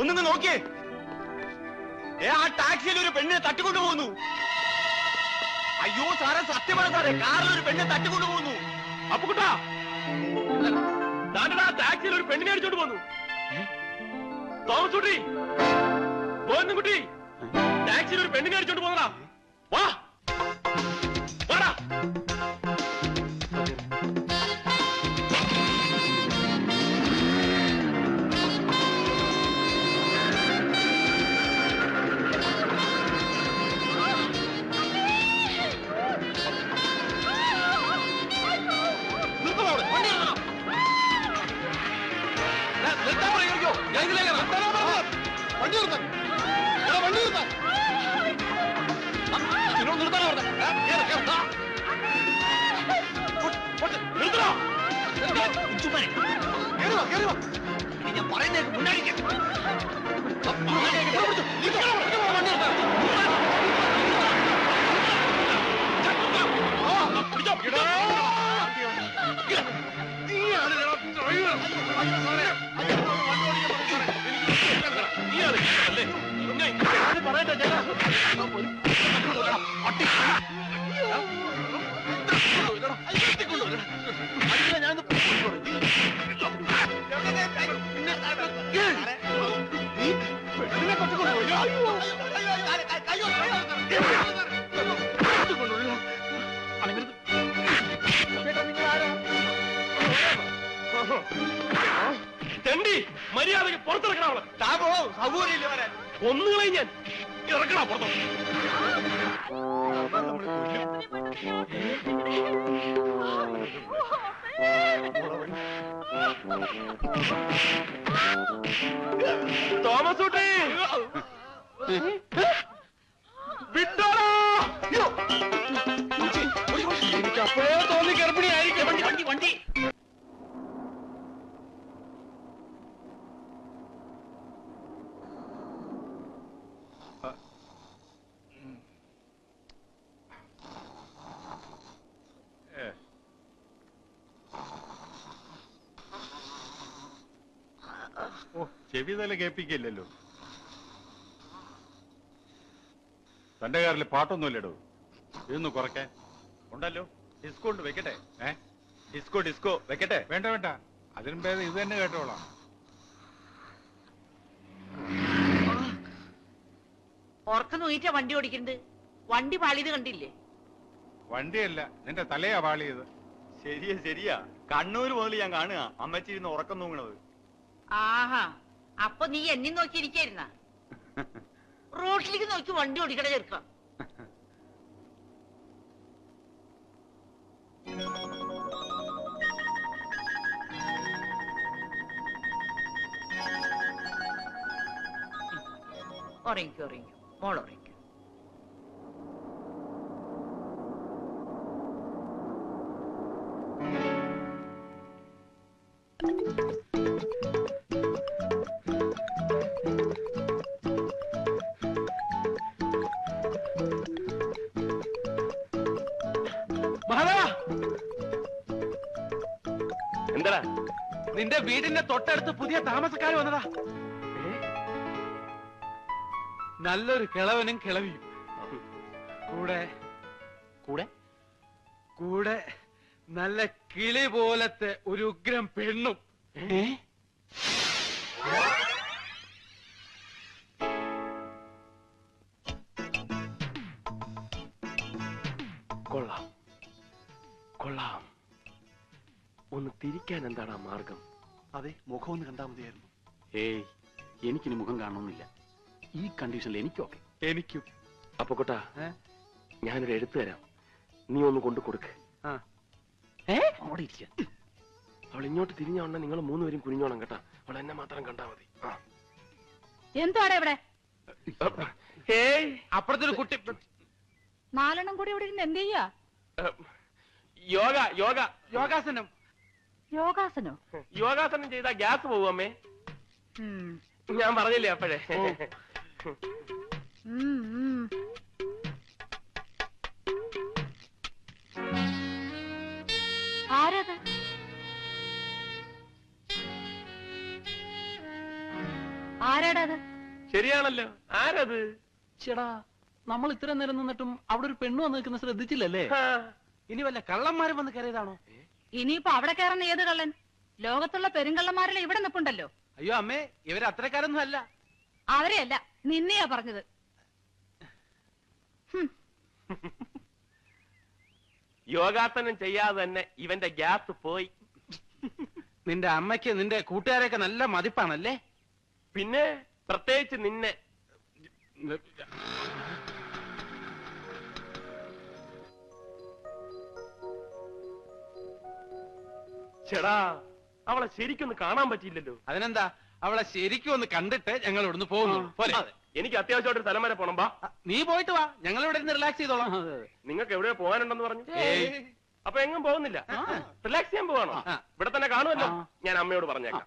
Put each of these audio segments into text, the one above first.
ഒന്നിങ്ങ് നോക്കിയേ. ഏ ആ ടാക്സിയിൽ ഒരു പെണ്ണിനെ തട്ടിക്കൊണ്ടു പോകുന്നു. അയ്യോ സാറേ സത്യമാണ് സാറേ കാറിൽ ഒരു പെണ്ണിനെ തട്ടിക്കൊണ്ടു പോകുന്നു. അപ്പുക്കുട്ടാ. താണ്ടാ ടാക്സിയിൽ ഒരു പെണ്ണിനെ അടിച്ചോണ്ട് പോന്നു. തോമസ് കുട്ടി പോന്നു കുട്ടി. ടാക്സിയിൽ ഒരു പെണ്ണിനെ അടിച്ചോണ്ട് പോന്നടാ വാ. ഞാൻ പറയുന്നേക്ക് മുന്നാടി കേറ്. ആ, തെണ്ടി മര്യാദയ്ക്ക് പുറത്തിറക്കണം അവളെ താപോ സൗകര്യമില്ല വരാൻ ഒന്നുകളെ ഞാൻ ഇറക്കണ പുറത്തോ തോമസ് ചെവി തല കേൾപ്പിക്കില്ലല്ലോ. തന്റെ കാറിൽ പാട്ടൊന്നുമില്ലടോ. ഇതൊന്ന് കുറയ്ക്കാൻ. ഉണ്ടല്ലോ. ഡിസ്കോ ഉണ്ട് വെക്കട്ടെ. ഏ? ഡിസ്കോ ഡിസ്കോ വെക്കട്ടെ. വേണ്ട വേണ്ട. അതിനും പേര് ഇത് തന്നെ കേട്ടോളാം. ഉറക്കം നോയിട്ടാ വണ്ടി ഓടിക്കുന്നത് വണ്ടി പാളിയത് കണ്ടില്ലേ? വണ്ടിയല്ല നിന്റെ തലയാ പാളിയത്. ശരിയാ ശരിയാ. കണ്ണൂര് മുതൽ ഞാൻ കാണുക. അമ്മച്ചി ഇരുന്ന് ഉറക്കം തൂങ്ങണത്. ആഹാ. അപ്പൊ നീ എന്നെ നോക്കിയിരിക്കായിരുന്ന? റോഡിലേക്ക് നോക്കി വണ്ടി ഓടിക്കട ചെറുക്കാം. ഉറങ്ങിക്കോ ഉറങ്ങിക്കോ. മോൾ എന്താടാ നിന്റെ വീടിന്റെ തൊട്ടടുത്ത് പുതിയ താമസക്കാർ വന്നതാ. നല്ലൊരു കിളവനും കിളവിയും. കൂടെ കൂടെ? കൂടെ നല്ല കിളി പോലത്തെ ഒരു ഉഗ്രം പെണ്ണും. കൊള്ളാം. കൊള്ളാം. ഒന്ന് തിരിക്കാൻ എന്താണ് ആ മാർഗം? അതെ മുഖം ഒന്ന് കണ്ടാ മതിയായിരുന്നു. ഏയ് എനിക്കിനി മുഖം കാണണമെന്നില്ല ഈ കണ്ടീഷനിൽ എനിക്കൊക്കെ എനിക്കും. അപ്പൊ കൊട്ടാ? ഞാനൊരു എഴുത്ത് തരാം. നീ ഒന്ന് കൊണ്ടു കൊടുക്ക്. അവൾ ഇങ്ങോട്ട് തിരിഞ്ഞോണ്ട നിങ്ങൾ മൂന്നുപേരും കുനിഞ്ഞോണം കേട്ടാ. അവൾ എന്നെ മാത്രം കണ്ടാ മതി. എന്താണ് ഇവിടെ? ഏയ് അപ്പുറത്തൊരു കുട്ടി. നാലെണ്ണം കൂടി ഇവിടെ ഇരുന്ന് എന്ത് ചെയ്യാ? യോഗ യോഗ യോഗാസനം. യോഗാസനോ? യോഗാസനം ചെയ്താ ഗ്യാസ് പോകും അമ്മേ. ഞാൻ പറഞ്ഞില്ലേ അപ്പോഴേ. ആരത്? ആരാടത്? ശരിയാണല്ലോ. ആരത്? ചേടാ നമ്മൾ ഇത്ര നേരം നിന്നിട്ടും അവിടെ ഒരു പെണ്ണു വന്ന് നിൽക്കുന്ന ശ്രദ്ധിച്ചില്ലല്ലേ? ഇനി വല്ല കള്ളന്മാരും വന്ന് കയറിയതാണോ? ഇനിയിപ്പോ അവിടെ കയറുന്ന ഏത് കള്ളൻ? ലോകത്തുള്ള പെരുങ്കള്ളന്മാരെല്ലാം ഇവിടെ നിപ്പുണ്ടല്ലോ. അയ്യോ അമ്മേ ഇവർ അത്രക്കാരൊന്നും അല്ല. അവരെയല്ല നിന്നെയാ പറഞ്ഞത്. യോഗാസനം ചെയ്യാതെ തന്നെ ഇവന്റെ ഗ്യാസ് പോയി. നിന്റെ അമ്മയ്ക്ക് നിന്റെ കൂട്ടുകാരെയൊക്കെ നല്ല മതിപ്പാണല്ലേ? പിന്നെ പ്രത്യേകിച്ച് നിന്നെ. ചേടാ അവളെ ശരിക്കൊന്ന് കാണാൻ പറ്റിയില്ലല്ലോ. അതിനെന്താ? അവളെ ശരിക്കും ഒന്ന് കണ്ടിട്ട് ഞങ്ങൾ ഇവിടുന്ന് പോകുന്നു. പോലെ. എനിക്ക് അത്യാവശ്യമായിട്ട് ഒരു സ്ഥലം വരെ പോണം ബാ നീ പോയിട്ട് വാ. ഞങ്ങൾ ഇവിടെ ഇരുന്ന് റിലാക്സ് ചെയ്തോളാം. നിങ്ങൾക്ക് എവിടെയോ പോകാനുണ്ടെന്ന് പറഞ്ഞു. അപ്പൊ എങ്ങും പോകുന്നില്ല. റിലാക്സ് ചെയ്യാൻ പോവാണോ. ഇവിടെ തന്നെ കാണുമല്ലോ. ഞാൻ അമ്മയോട് പറഞ്ഞേക്കാം.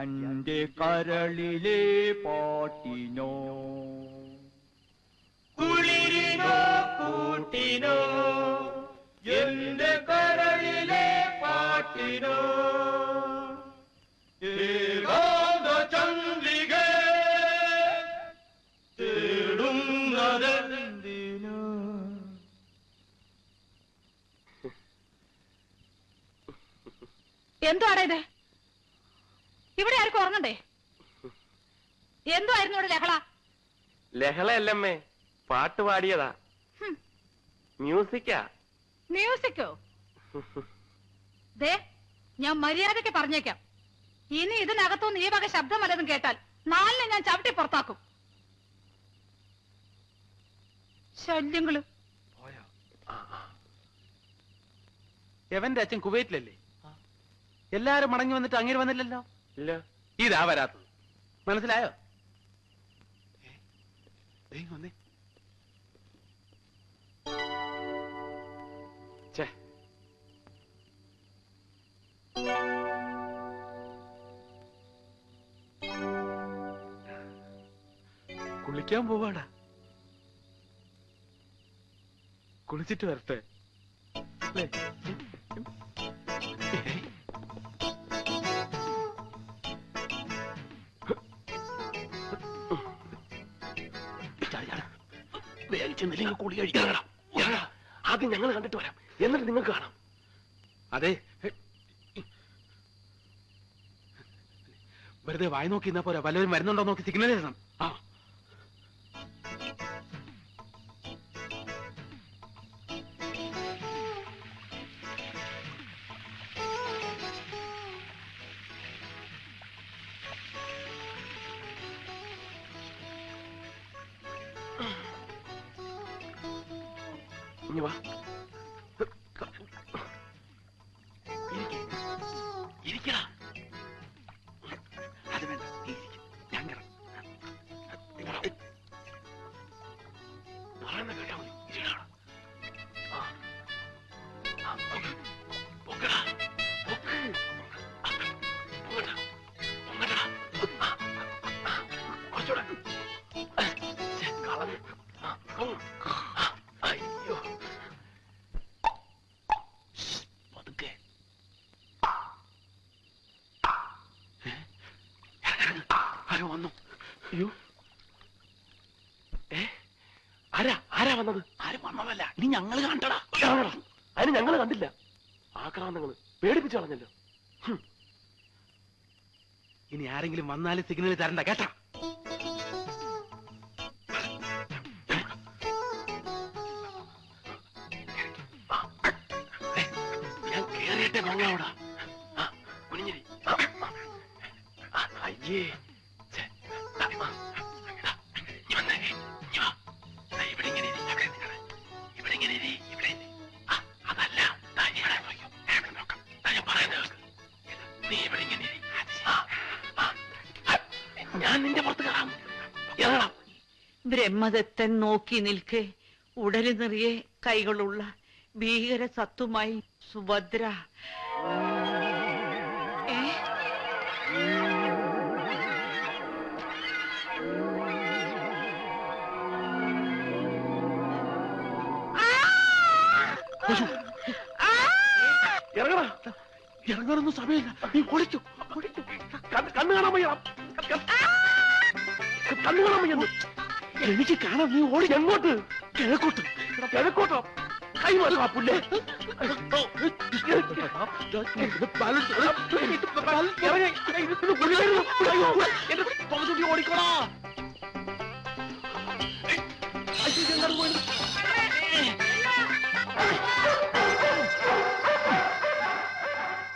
എന്റെ കരളിലെ പാട്ടിനോ. കുളിരിനോ കൂട്ടിനോ. ഉറങ്ങണ്ടേ? എന്തുവായിരുന്നു ഇവിടെ ലഹള? ലഹളയല്ലമ്മേ പാട്ട് പാടിയതാ. മ്യൂസിക്കാ. മ്യൂസിക്കോ? ദേ ഞാൻ മര്യാദയ്ക്ക് പറഞ്ഞേക്കാം. ഇനി ഇതിനകത്തുനിന്ന് ഈ വക ശബ്ദം വല്ലതും കേട്ടാൽ നാലിനെ ഞാൻ ചവിട്ടി പുറത്താക്കും. ശല്യങ്ങൾ. എവന്റെ അച്ഛൻ കുവൈറ്റിലല്ലേ? എല്ലാരും മടങ്ങി വന്നിട്ട് അങ്ങനെ വന്നില്ലല്ലോ? ഇല്ല. ഇതാ വരാത്തത്. മനസ്സിലായോ? കുളിക്കാൻ പോവാടാ. കുളിച്ചിട്ട് വരട്ടെ. അല്ലേ? വേഗം ചെന്നില്ലെങ്കിൽ കുളി കഴിക്കണം ആദ്യം ഞങ്ങൾ കണ്ടിട്ട് വരാം. എന്നിട്ട് നിങ്ങൾക്ക് കാണാം. അതെ. വെറുതെ വായി നോക്കി എന്നാ പോരാ. വല്ലവരും വരുന്നുണ്ടോ നോക്കി സിഗ്നൽ തരണം ആ. ഇനി വാ ഇരിക്ക്. അയ്യോ. ഏ? ആരാ? ആരാ വന്നത്? ആരും വന്നതല്ല. ഇനി ഞങ്ങൾ കണ്ടടാ ആരാടാ? അതിന് ഞങ്ങൾ കണ്ടില്ല. ആക്രാന്തങ്ങൾ പേടിപ്പിച്ചു കളഞ്ഞല്ലോ. ഇനി ആരെങ്കിലും വന്നാലും സിഗ്നൽ തരണ്ട കേട്ടാ? ബ്രഹ്മദത്തൻ നോക്കി നിൽക്കെ. ഉടൽ നിറയെ കൈകളുള്ള ഭീകര സത്തുമായി സുഭദ്ര. ഏ? ഇറങ്ങടാ. ഇറങ്ങാനൊന്നും സമയമില്ല. നീ ഓടിച്ചു കണ്ണ് കണ്ണ് കാണാൻ വയ്യ. കണ്ണ് കാണാൻ വയ്യെന്ന് എനിക്ക് കാണാൻ നീ ഓടി. എങ്ങോട്ട്? കിഴക്കോട്ട്. കിഴക്കോട്ടോ. കൈ മാറുക പുല്ലേ. ഓടിക്കോടാ ഓടിക്കോടാ